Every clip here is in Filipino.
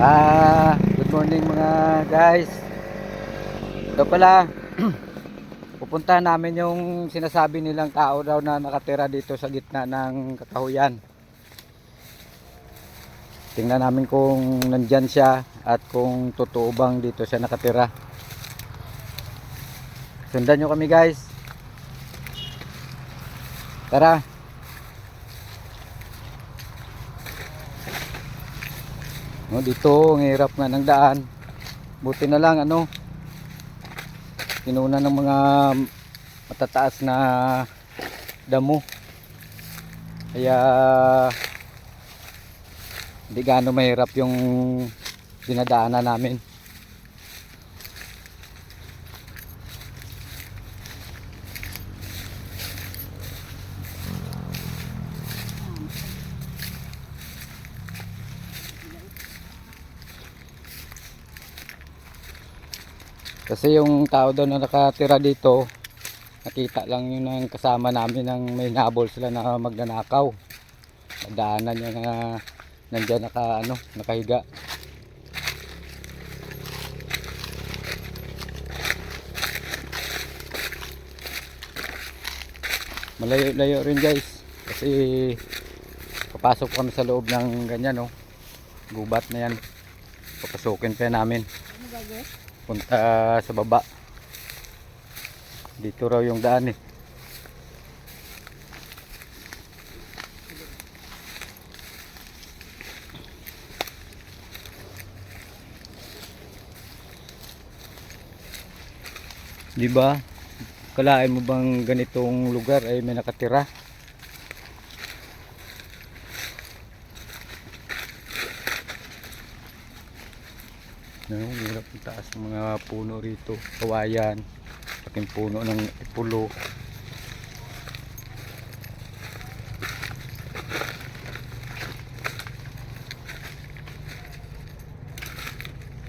Ah, good morning mga guys. Ito pala, pupuntahan namin yung sinasabi nilang tao daw na nakatira dito sa gitna ng kakahuyan. Tingnan namin kung nandyan siya at kung totoo bang dito siya nakatira. Sundan nyo kami guys. Tara. No, dito, ang hirap nga ng daan. Buti na lang, ano, kinuna ng mga matataas na damo. Kaya, hindi gaano mahirap yung dinadaanan namin. Kasi yung tao daw na nakatira dito, nakita lang yun ng kasama namin ng may nabol sila na magnanakaw. Daanan niya na nandyan naka, ano, nakahiga. Malayo-layo rin guys. Kasi papasok kami sa loob ng ganyan, no. Gubat na yan. Papasukin pa namin punta sa baba. Dito raw yung daan eh. Di ba? Kalain mo bang ganitong lugar ay may nakatira No, hirap ang taas ng mga puno rito. Kawayan. Paking puno ng ipulo.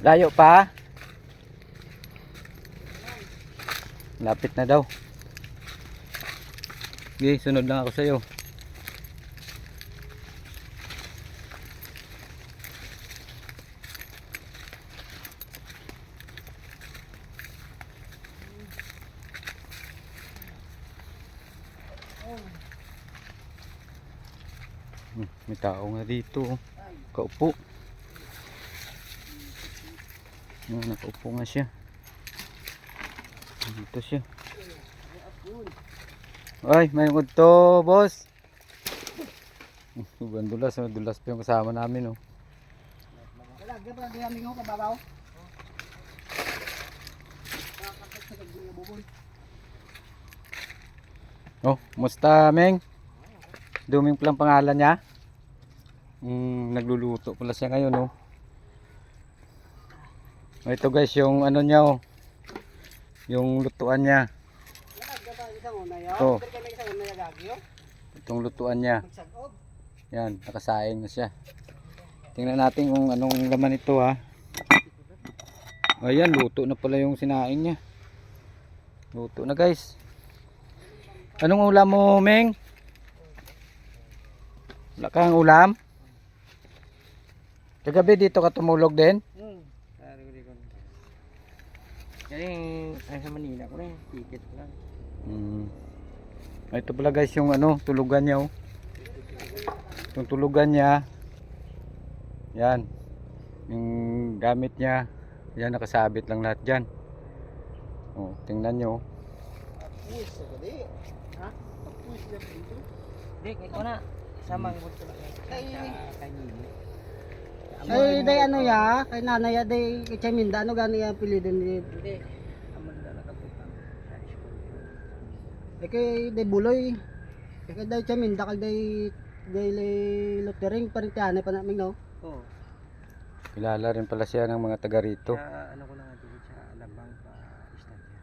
Layo pa? Lapit na daw. Sige, sunod lang ako sa'yo. Hmm, May tao nga dito. oh. Kaupo. Yan, nakaupo nga siya. Dito siya. Ay, may to, boss. Ibang dulas, oh. dulas pa yung kasama namin, oh. Ba di aming ho kababaw? Oh, musta, Meng? Duming palang pangalan niya. Mm, nagluluto pala siya ngayon, oh. Oh, Ito guys, yung ano niya, oh. Yung lutuan niya. Gagyo. Itong lutuan niya. Yan, nakasaing na siya. Tingnan natin kung anong laman ito ha. Ayan, luto na pala yung sinaing niya. Luto na guys. Anong ulam mo, Meng? Wala kang ulam? Kagabi dito ka tumulog din? Hmm. Galing, ay sa Manila ko rin, ticket lang. Hmm. Ito pala guys yung ano, tulugan niya oh. Yung tulugan niya. Yan. Yung gamit niya. Yan nakasabit lang lahat diyan. Oh, tingnan niyo. oh. Puwis sa gali. Ha? Puwis na dito. Di, kaya ko na. Sama ko ito na. Kay, Ay, day ano ya, kay nanay ya, day, kay Chaminda, ano gani ya pilidin ni? Hindi. Eh, kay day buloy. Eh, kay day Chaminda, kay day, day lotering, parintihanay pa namin, no? Oo. Kilala rin pala siya ng mga taga rito. Sa ano ko na nga dito sa Alabang pa Estadia.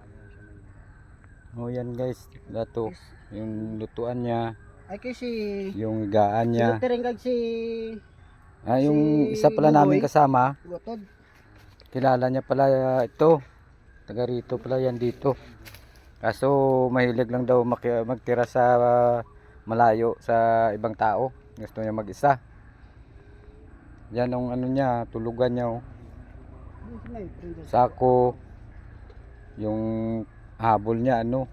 Ano siya man. Oh, yan guys. Dato. Yung lutuan niya, Ay kay si yung higaan niya. Lutering kag si Ah, yung si isa pala namin Buboy. kasama, Gotod. kilala niya pala uh, ito. Taga rito pala yan dito. Kaso mahilig lang daw maki- magtira sa uh, malayo sa ibang tao. Gusto niya mag-isa. Yan ang ano niya, tulugan niya oh. Sako. Yung habol niya ano.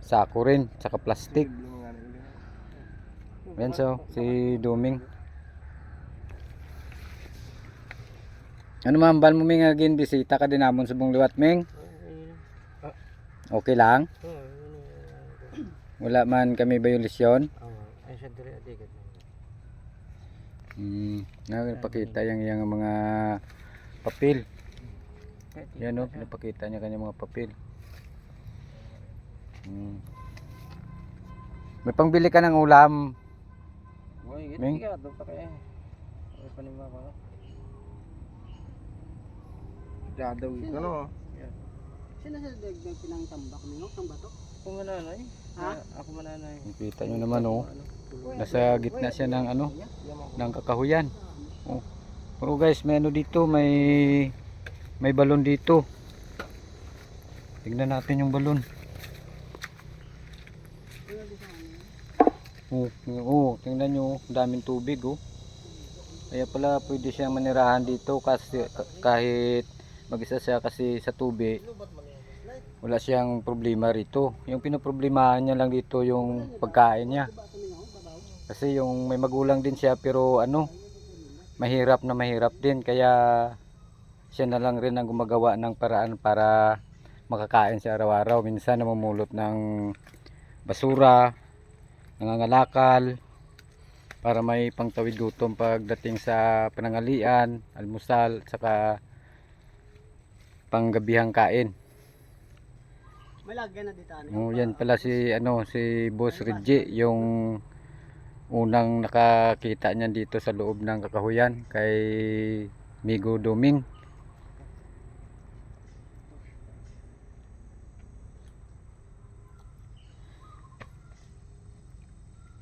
Sako rin, saka plastic. Yan so, si Duming. Ano man bal mo ming agin bisita ka din namon sa bong liwat ming? Okay lang? Wala man kami siya dire adigad. Hmm, napakita yung yung mga papel. Yan o, pinapakita niya kanya mga papel. Hmm. May pangbili ka ng ulam. Uy, Ming? ka, doon pa kaya. Ay, panima pa ka. Dadaw ito no. Sino sa dagdag pinangtambak mo? Ang bato? Ako mananay. Ha? Ako mananay. Nakita nyo naman oh. Nasa gitna siya ng ano, ng kakahuyan. Oh. Pero guys, may ano dito, may may balon dito. Tingnan natin yung balon. Oh, oh, tingnan nyo, ang daming tubig oh. Kaya pala pwede siyang manirahan dito kasi ka- kahit mag-isa siya kasi sa tubig wala siyang problema rito. Yung pinoproblemahan niya lang dito yung pagkain niya. Kasi yung may magulang din siya pero ano, mahirap na mahirap din kaya siya na lang rin ang gumagawa ng paraan para makakain siya araw-araw. Minsan namumulot ng basura, nangangalakal para may pangtawid gutom pagdating sa panangalian, almusal, saka panggabihang kain. May lagyan na dito. Ano? Oh, yan pala si ano si Boss Reggie yung unang nakakita niyan dito sa loob ng kakahuyan kay Migo Doming.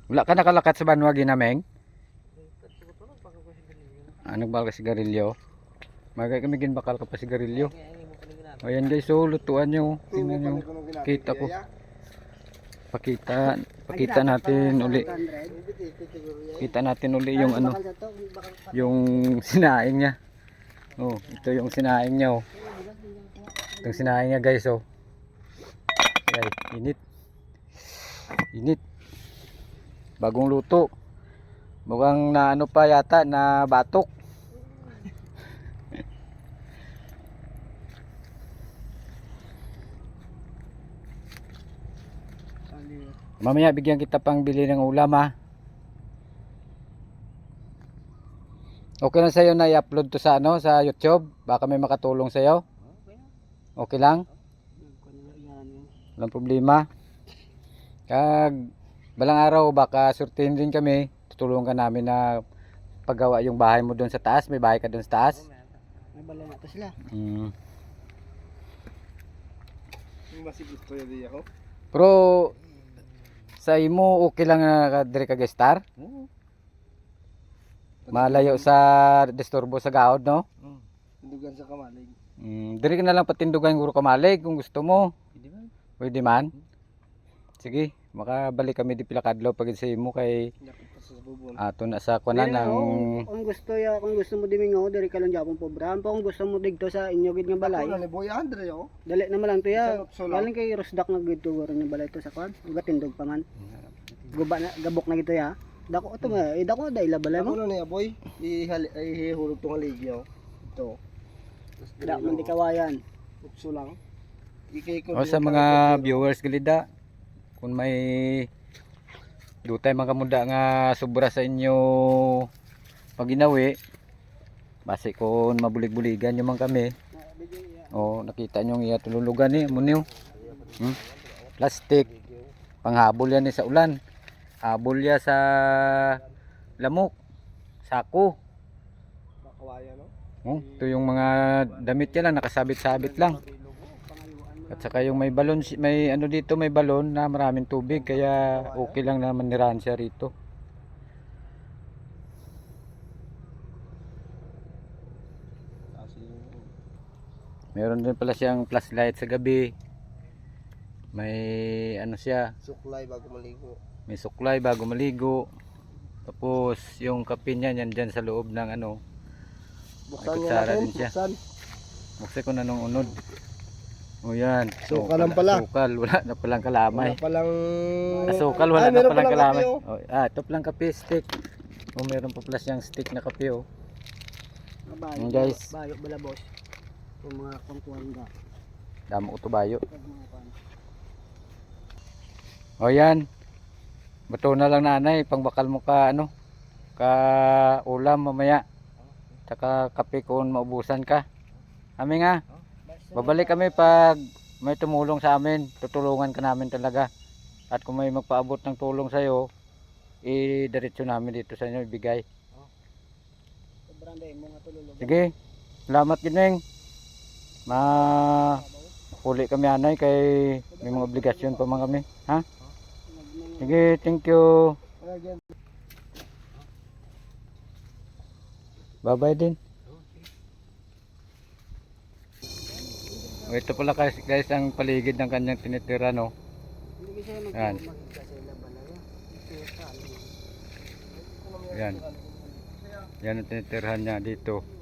Wala ka nakalakat sa banwa ginameng? Ano ba ka sigarilyo? Magay kami ginbakal ka pa sigarilyo. Ayan guys, so lutuan nyo. Tingnan nyo. Kita ko. Pakita, pakita natin uli. Kita natin uli yung ano, yung sinaing niya. Oh, ito yung sinaing niya oh. Itong sinaing niya guys oh. Ay, init. Init. Bagong luto. Mukhang na ano pa yata na batok. Mamaya bigyan kita pang bili ng ulam ha. Okay lang sa'yo na i-upload to sa ano sa YouTube? Baka may makatulong sa'yo? Okay lang? Walang problema. Kag balang araw baka surtihin din kami. Tutulungan ka namin na paggawa yung bahay mo doon sa taas. May bahay ka doon sa taas. May bala na to sila. Mm. Yung masibit ko yun ako. Pero sa imo okay lang na dire ka gestar? Malayo sa disturbo sa gaod no? Dugan sa kamalig. Mm, dire ka na lang patindugan guro kamalig kung gusto mo. Hindi ba? Pwede man. Sige, makabalik kami di pila kadlaw pag sa imo kay ato na sa kunan ng Kung gusto ya, kung gusto mo dimingo, diri ka lang japon pobrahan. Kung gusto mo digto sa inyo gid nga balay. Ako na ni Boy Andre ako. Dali naman lang to ya. Galing kay Rosdak nga gid to nga balay to sa kwan. Uga tindog pa man. Guba na gabok na gito ya. Dako to nga, eh dako da ila balay Ako mo. na niya Boy. Ihihulog tong aligyaw. Ito. Da man di kawayan. Utso lang. Ikay ko. o sa mga viewers galida kung may dutay mga kamuda nga sobra sa inyo paginawi base kung mabulig-buligan nyo man kami o nakita nyo iya tululugan ni muniw hmm? plastic. Panghabol yan ni sa ulan. Habol ya sa lamok. Sako. Oh, ito yung mga damit yan lang nakasabit-sabit lang at saka yung may balon may ano dito may balon na maraming tubig kaya okay lang na manirahan siya rito meron din pala siyang flashlight sa gabi may ano siya suklay bago maligo. may suklay bago maligo Tapos yung kape niya yan dyan sa loob ng ano. Buksan niya natin. Buksan. Buksan ko na nung unod. O yan. Sukal lang pala. Sukal. Wala na palang kalamay. Wala palang... Asukal, wala Ay, na palang kalamay. kape, oh. Oh, ah, ito palang kape stick. O meron pa pala siyang stick na kape oh. Bayo, Yan, guys. Bayo, bala boss. Yung mga kungkuhan ka. Damo ko to bayo. O yan. Bato na lang nanay. Pangbakal mo ka ano. Ka ulam mamaya. Tsaka kape kung maubusan ka. Kami nga. Babalik kami pag may tumulong sa amin. Tutulungan ka namin talaga. At kung may magpaabot ng tulong sa'yo, i-diretso namin dito sa inyo, ibigay. Sobrang day mo nga tululog. Sige, salamat gineng. Ma huli kami anay kay may mga obligasyon pa man kami. Ha? Sige, thank you. Bye-bye din. Ito pala guys, guys ang paligid ng kanyang tinitira no. Yan. na yan. Yan. Yan ang tinitirahan niya dito.